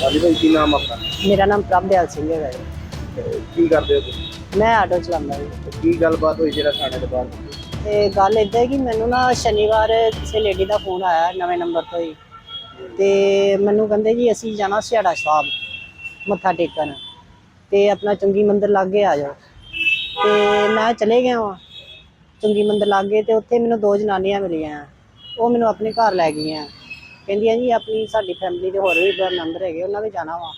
ਹਾਂਜੀ ਭਾਈ ਕੀ ਨਾਮ ਆਪਣਾ? ਮੇਰਾ ਨਾਮ ਪ੍ਰਭਦਿਆਲ ਸਿੰਘ ਹੈ ਜੀ। ਤੇ ਕੀ ਕਰਦੇ ਹੋ ਤੁਸੀਂ? ਮੈਂ ਆਟੋ ਚਲਾਉਂਦਾ ਜੀ। ਤੇ ਕੀ ਗੱਲਬਾਤ ਹੋਈ ਜਿਹੜਾ ਥਾਣੇ ਦੇ ਬਾਹਰ? ਤੇ ਗੱਲ ਇਦਾਂ ਹੈ ਕਿ ਮੈਨੂੰ ਨਾ ਸ਼ਨੀਵਾਰ ਕਿਸੇ ਲੇਡੀ ਦਾ ਫੋਨ ਆਇਆ ਨਵੇਂ ਨੰਬਰ ਤੋਂ ਹੀ। ਤੇ ਮੈਨੂੰ ਕਹਿੰਦੇ ਜੀ ਅਸੀਂ ਜਾਣਾ ਸਿਆੜਾ ਸਾਹਿਬ ਮੱਥਾ ਟੇਕਣ। ਤੇ ਆਪਣਾ ਚੁੰਗੀ ਮੰਦਿਰ ਲਾਗੇ ਆ ਜਾਓ। ਤੇ ਮੈਂ ਚਲੇ ਗਿਆ ਵਾਂ ਚੁੰਗੀ ਮੰਦਿਰ ਲਾਗੇ। ਤੇ ਉੱਥੇ ਮੈਨੂੰ ਦੋ ਜਨਾਨੀਆਂ ਮਿਲੀਆਂ। ਉਹ ਮੈਨੂੰ ਆਪਣੇ ਘਰ ਲੈ ਗਈਆਂ। ਕਹਿੰਦੀਆਂ ਜੀ, ਆਪਣੀ ਸਾਡੀ ਫੈਮਿਲੀ ਦੇ ਹੋਰ ਵੀ ਮੈਂਬਰ ਹੈਗੇ, ਉਹਨਾਂ ਵੀ ਜਾਣਾ ਵਾ।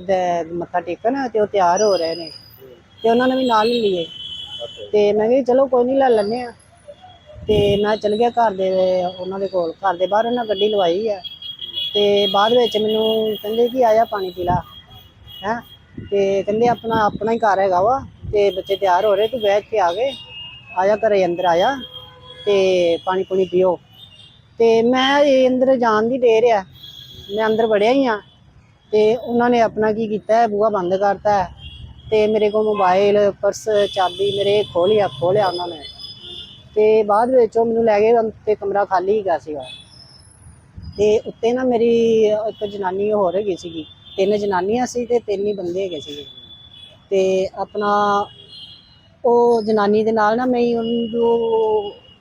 ਦ ਮੱਥਾ ਟੇਕਣ ਤੇ ਉਹ ਤਿਆਰ ਹੋ ਰਹੇ ਨੇ। ਤੇ ਉਹਨਾਂ ਨੇ ਵੀ ਨਾਲ ਹੀ ਲਈਏ ਤੇ ਮੈਂ ਕਿਹਾ ਚਲੋ ਕੋਈ ਨਹੀਂ ਲੈ ਲੈਂਦੇ ਆ। ਤੇ ਮੈਂ ਚਲ ਗਿਆ ਘਰ ਦੇ, ਉਹਨਾਂ ਦੇ ਕੋਲ। ਘਰ ਦੇ ਬਾਹਰ ਉਹਨਾਂ ਗੱਡੀ ਲਵਾਈ ਆ। ਤੇ ਬਾਅਦ ਵਿੱਚ ਮੈਨੂੰ ਕਹਿੰਦੇ ਕਿ ਆਇਆ ਪਾਣੀ ਪੀ ਲਾ। ਹੈ? ਤੇ ਕਹਿੰਦੇ ਆਪਣਾ ਆਪਣਾ ਹੀ ਘਰ ਹੈਗਾ ਵਾ। ਤੇ ਬੱਚੇ ਤਿਆਰ ਹੋ ਰਹੇ, ਤੂੰ ਬੈਠ ਕੇ ਆ ਗਏ। ਆਇਆ ਘਰੇ, ਅੰਦਰ ਆਇਆ ਤੇ ਪਾਣੀ ਪੂਣੀ ਪੀਓ। ਤੇ ਮੈਂ ਇਹ ਅੰਦਰ ਜਾਣ ਦੀ ਦੇਰ ਆ। ਮੈਂ ਅੰਦਰ ਵੜਿਆ ਹੀ ਆ ਤੇ ਉਹਨਾਂ ਨੇ ਆਪਣਾ ਕੀ ਕੀਤਾ ਹੈ, ਬੂਹਾ ਬੰਦ ਕਰਤਾ ਹੈ ਤੇ ਮੇਰੇ ਕੋਲ ਮੋਬਾਈਲ ਪਰਸ ਚਾਬੀ ਮੇਰੇ ਖੋਲਿਆ ਖੋਲਿਆ ਉਹਨਾਂ ਨੇ। ਤੇ ਬਾਅਦ ਵਿੱਚ ਉਹ ਮੈਨੂੰ ਲੈ ਗਏ ਤੇ ਕਮਰਾ ਖਾਲੀ ਹੀ ਗਿਆ ਸੀਗਾ। ਤੇ ਉੱਤੇ ਨਾ ਮੇਰੀ ਇੱਕ ਜਨਾਨੀ ਹੋਰ ਹੈਗੀ ਸੀਗੀ। ਤਿੰਨ ਜਨਾਨੀਆਂ ਸੀ ਤੇ ਤਿੰਨ ਹੀ ਬੰਦੇ ਹੈਗੇ ਸੀਗੇ। ਤੇ ਆਪਣਾ ਉਹ ਜਨਾਨੀ ਦੇ ਨਾਲ ਨਾ ਮੈਂ ਉਹਨੂੰ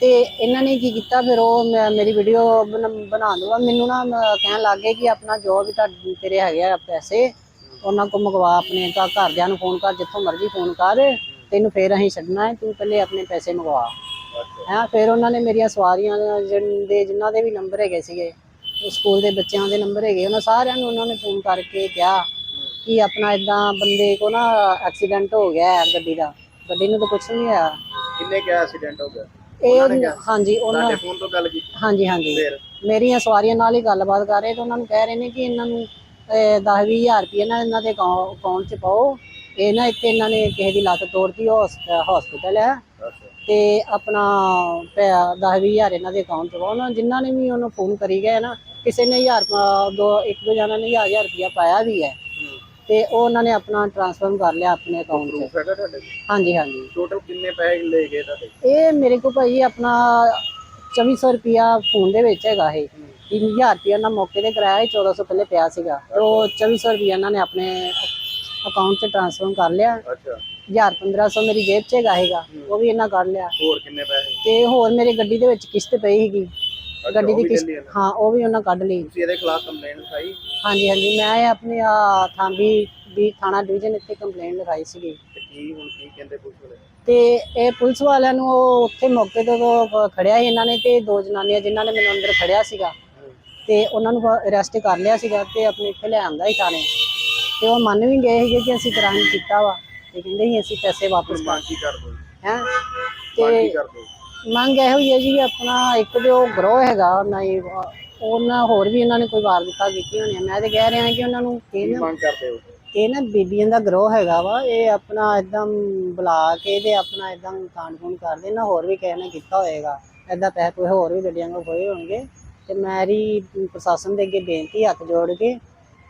ਤੇ ਇਹਨਾਂ ਨੇ ਕੀ ਕੀਤਾ ਫਿਰ ਉਹ ਮੈਂ- ਮੇਰੀ ਵੀਡੀਓ ਬਣਾ ਦੂਗਾ ਮੈਨੂੰ ਨਾ ਮ- ਕਹਿਣ ਲੱਗ ਗਏ ਕਿ ਆਪਣਾ ਜੋ ਵੀ ਤੁਹਾਡੇ ਤੇਰੇ ਹੈਗੇ ਆ ਪੈਸੇ ਉਹਨਾਂ ਕੋ ਮੰਗਵਾ ਆਪਣੇ ਘਰ ਘਰਦਿਆਂ ਨੂੰ ਫੋਨ ਕਰ ਜਿੱਥੋਂ ਮਰਜ਼ੀ ਫੋਨ ਕਰ ਤੈਨੂੰ ਫੇਰ ਅਸੀਂ ਛੱਡਣਾ ਹੈ ਤੂੰ ਪਹਿਲੇ ਆਪਣੇ ਪੈਸੇ ਮੰਗਵਾ। ਹੈਂ ਫਿਰ ਉਹਨਾਂ ਨੇ ਮੇਰੀਆਂ ਸਵਾਰੀਆਂ ਜਿਨ- ਦੇ ਜਿਨ੍ਹਾਂ ਦੇ ਵੀ ਨੰਬਰ ਹੈਗੇ ਸੀਗੇ ਉਹ ਸਕੂਲ ਦੇ ਬੱਚਿਆਂ ਦੇ ਨੰਬਰ ਹੈਗੇ ਉਹਨਾਂ ਸਾਰਿਆਂ ਨੂੰ ਉਹਨਾਂ ਨੇ ਫੋਨ ਕਰਕੇ ਕਿਹਾ ਕਿ ਆਪਣਾ ਇਦਾਂ ਬੰਦੇ ਕੋ ਨਾ ਐਕਸੀਡੈਂਟ ਹੋ ਗਿਆ ਹੈ ਗੱਡੀ ਦਾ। ਗੱਡੀ ਨੂੰ ਤਾਂ ਕੁਝ ਨਹੀਂ ਹੋਇਆ ਕਿੰਨੇ ਕਿਹਾ ਐਕਸੀਡੈਂਟ ਹੋ ਗਿਆ ਉਹਨਾਂ ਨੇ ਕਿਹਾ? ਹਾਂਜੀ ਉਹਨਾਂ ਤੁਹਾਡੇ ਫੋਨ ਤੋਂ ਗੱਲ ਕੀਤੀ? ਹਾਂਜੀ ਹਾਂਜੀ। ਫਿਰ? ਮੇਰੀਆਂ ਸਵਾਰੀਆਂ ਨਾਲ ਹੀ ਗੱਲਬਾਤ ਕਰ ਰਹੇ ਤੇ ਉਹਨਾਂ ਨੂੰ ਕਹਿ ਰਹੇ ਨੇ ਕਿ ਇਹਨਾਂ ਨੂੰ 10 ਹਜ਼ਾਰ ਰੁਪਏ ਨਾ ਇਹਨਾਂ ਦੇ ਅਕਾਊਂਟ 'ਚ ਪਾਓ। ਇਹ ਨਾ ਇੱਥੇ ਇਹਨਾਂ ਨੇ ਕਿਸੇ ਦੀ ਲੱਤ ਤੋੜਤੀ ਹਸਪੀਟਲ ਹੈ। ਅੱਛਾ। ਤੇ ਆਪਣਾ 10 ਹਜ਼ਾਰ ਇਹਨਾਂ ਦੇ ਅਕਾਊਂਟ 'ਚ ਪਾਓ। ਉਹਨਾਂ ਜਿਨ੍ਹਾਂ ਨੇ ਵੀ ਉਹਨੂੰ ਫੋਨ ਕਰੀ ਗਏ ਨਾ ਕਿਸੇ ਨੇ ਹਜ਼ਾਰ ਪਾ- ਦੋ ਇੱਕ ਦੋ ਜਣਾਂ ਨੇ ਹਜ਼ਾਰ ਹਜ਼ਾਰ ਰੁਪਇਆ ਪਾਇਆ ਵੀ ਹੈ। ਤੇ ਉਹ ਉਹਨਾਂ ਨੇ ਆਪਣਾ ਟ੍ਰਾਂਸਫਰ ਕਰ ਲਿਆ ਆਪਣੇ ਅਕਾਊਂਟ 'ਚ ਪ੍ਰੂਫ ਹੈਗਾ ਤੁਹਾਡੇ ਹਾਂਜੀ ਹਾਂਜੀ। ਟੋਟਲ ਕਿੰਨੇ ਪੈਸੇ ਲੈ ਗਏ ਤੁਹਾਡੇ? ਇਹ ਮੇਰੇ ਕੋਲ ਭਾਈ ਆਪਣਾ 2400 ਰੁਪਿਆ ਫੋਨ ਦੇ ਵਿੱਚ ਹੈਗਾ ਇਹ। 3000 ਰੁਪਿਆ ਨਾਲ ਮੌਕੇ ਤੇ ਕਰਾਇਆ ਸੀ 1400 ਪਹਿਲੇ ਪਿਆ ਸੀਗਾ। ਤੇ ਉਹ 2400 ਰੁਪਿਆ ਇਹਨਾਂ ਨੇ ਆਪਣੇ ਅਕਾਊਂਟ 'ਚ ਟ੍ਰਾਂਸਫਰ ਕਰ ਲਿਆ। ਅੱਛਾ। 1000 1500 ਮੇਰੀ ਜੇਬ 'ਚ ਹੈਗਾ ਹੈਗਾ ਉਹ ਵੀ ਇਹਨਾਂ ਕੱਢ ਲਿਆ। ਹੋਰ ਕਿੰਨੇ ਪੈਸੇ? ਤੇ ਹੋਰ ਮੇਰੇ ਗੱਡੀ ਦੇ ਵਿੱਚ ਕਿਸ਼ਤ ਪਈ ਸੀਗੀ। ਗੱਡੀ ਦੀ ਕਿਸ਼ਤ। ਹਾਂ ਉਹ ਵੀ ਉਹਨਾਂ ਕੱਢ ਲਈ। ਤੁਸੀਂ ਇਹਦੇ ਖਿਲਾਫ ਕੰਪਲੇਂਟ ਲਿਖਾਈ? ਹਾਂਜੀ ਹਾਂਜੀ ਮੈਂ ਆਪਣੇ ਆ ਥਾਂਬੀ ਦੀ ਥਾਣਾ ਡਿਵੀਜ਼ਨ ਇੱਥੇ ਕੰਪਲੇਂਟ ਲਿਖਾਈ ਸੀਗੀ। ਤੇ ਕੀ ਹੁਣ ਕੀ ਕਹਿੰਦੇ ਪੁਲਿਸ ਵਾਲੇ? ਤੇ ਇਹ ਪੁਲਿਸ ਵਾਲਿਆਂ ਨੂੰ ਉਹ ਉੱਥੇ ਮੌਕੇ ਤੇ ਉਹ ਖੜਿਆ ਸੀ ਇਹਨਾਂ ਨੇ ਤੇ ਦੋ ਜਨਾਨੀਆਂ ਜਿਨ੍ਹਾਂ ਨੇ ਮੈਨੂੰ ਅੰਦਰ ਖੜਿਆ ਸੀਗਾ। ਤੇ ਉਹਨਾਂ ਨੂੰ ਅਰੈਸਟ ਕਰ ਲਿਆ ਸੀਗਾ ਤੇ ਆਪਣੇ ਇੱਥੇ ਲੈ ਆਂਦਾ ਸੀ ਥਾਣੇ। ਤੇ ਉਹ ਮੰਨ ਵੀ ਗਏ ਸੀਗੇ ਕਿ ਅਸੀਂ ਕ੍ਰਾਈਮ ਕੀਤਾ ਵਾ। ਤੇ ਕਹਿੰਦੇ ਸੀ ਅਸੀਂ ਪੈਸੇ ਵਾਪਸ ਮੰਗ ਕੀ ਕਰ ਦੋ ਹੈ? ਤੇ ਕਰ ਦੋ ਮੰਗ ਇਹੋ ਹੀ ਹੈ ਜੀ ਆਪਣਾ ਇੱਕ ਤੇ ਉਹ ਗਰੋਹ ਹੈਗਾ ਨਹੀਂ ਉਹਨਾਂ ਹੋਰ ਵੀ ਇਹਨਾਂ ਨੇ ਕੋਈ ਵਾਰਦਾਤਾਂ ਕੀਤੀਆਂ ਹੋਣੀਆਂ ਮੈਂ ਤੇ ਕਹਿ ਰਿਹਾ ਕਿ ਉਹਨਾਂ ਨੂੰ ਕੀ ਇਹ ਨਾ ਮੰਗ ਕਰਦੇ ਹੋ? ਇਹ ਨਾ ਬੀਬੀਆਂ ਦਾ ਗਰੋਹ ਹੈਗਾ ਵਾ ਇਹ ਆਪਣਾ ਇਦਾਂ ਬੁਲਾ ਕੇ ਤੇ ਆਪਣਾ ਇਦਾਂ ਕਾਂਡ ਕੂੰਡ ਕਰਦੇ ਨਾ ਹੋਰ ਵੀ ਕਿਸੇ ਨੇ ਕੀਤਾ ਹੋਏਗਾ। ਇਦਾਂ ਪੈਸੇ ਕੋਈ ਹੋਰ ਵੀ ਗੱਡੀਆਂ ਕੋ ਹੋਏ ਹੋਣਗੇ। ਤੇ ਮੇਰੀ ਪ੍ਰਸ਼ਾਸਨ ਦੇ ਅੱਗੇ ਬੇਨਤੀ ਹੱਥ ਜੋੜ ਕੇ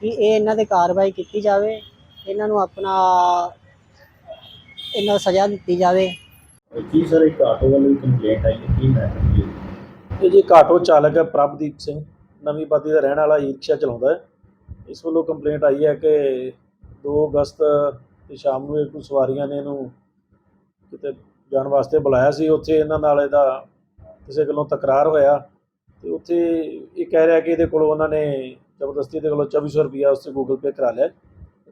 ਕਿ ਇਹ ਇਹਨਾਂ ਤੇ ਕਾਰਵਾਈ ਕੀਤੀ ਜਾਵੇ ਇਹਨਾਂ ਨੂੰ ਆਪਣਾ ਇਹਨਾਂ ਨੂੰ ਸਜ਼ਾ ਦਿੱਤੀ ਜਾਵੇ। ਕੀ ਸਰ ਇੱਕ ਆਟੋ ਵਾਲੇ ਦੀ ਕੰਪਲੇਂਟ ਆਈ ਹੈ? ਕੀ ਮੈਟਰ ਕੀ ਹੈ? ਇਹ ਜੀ ਇੱਕ ਆਟੋ ਚਾਲਕ ਹੈ, ਪ੍ਰਭਦੀਪ ਸਿੰਘ, ਨਵੀਂ ਬਾਦੀ ਦਾ ਰਹਿਣ ਵਾਲਾ ਈ ਰਿਕਸ਼ਾ ਚਲਾਉਂਦਾ ਹੈ। ਇਸ ਵੱਲੋਂ ਕੰਪਲੇਂਟ ਆਈ ਹੈ ਕਿ 2 ਅਗਸਤ ਦੀ ਸ਼ਾਮ ਨੂੰ ਇਹ ਕੁਝ ਸਵਾਰੀਆਂ ਨੇ ਇਹਨੂੰ ਕਿਤੇ ਜਾਣ ਵਾਸਤੇ ਬੁਲਾਇਆ ਸੀ। ਉੱਥੇ ਇਹਨਾਂ ਨਾਲ ਇਹਦਾ ਕਿਸੇ ਗੱਲੋਂ ਤਕਰਾਰ ਹੋਇਆ ਤੇ ਉੱਥੇ ਇਹ ਕਹਿ ਰਿਹਾ ਕਿ ਇਹਦੇ ਕੋਲੋਂ ਉਹਨਾਂ ਨੇ ਜ਼ਬਰਦਸਤੀ ਦੇ ਕੋਲੋਂ 2400 ਰੁਪਇਆ ਉਸ ਤੇ ਗੂਗਲ ਪੇ ਕਰਾ ਲਿਆ।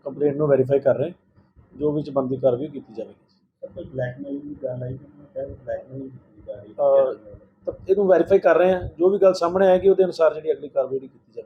ਕੰਪਲੇਂਟ ਨੂੰ ਵੈਰੀਫਾਈ ਕਰ ਰਹੇ ਜੋ ਵਿੱਚ ਬੰਦੀ ਕਾਰਵਾਈ ਕੀਤੀ ਜਾਵੇਗੀ। ਕੋਈ ਬਲੈਕਮੇਲ ਦੀ ਗੱਲ ਆਈ ਮੈਂ ਕਹਿੰਦਾ ਬਲੈਕਮੇਲ ਕੀਤੀ ਜਾ ਰਹੀ ਤਾਂ ਇਹਨੂੰ ਵੈਰੀਫਾਈ ਕਰ ਰਹੇ ਹਾਂ। ਜੋ ਵੀ ਗੱਲ ਸਾਹਮਣੇ ਆਏਗੀ, ਉਹਦੇ ਅਨੁਸਾਰ ਜਿਹੜੀ ਅਗਲੀ ਕਾਰਵਾਈ ਕੀਤੀ ਜਾਵੇਗੀ।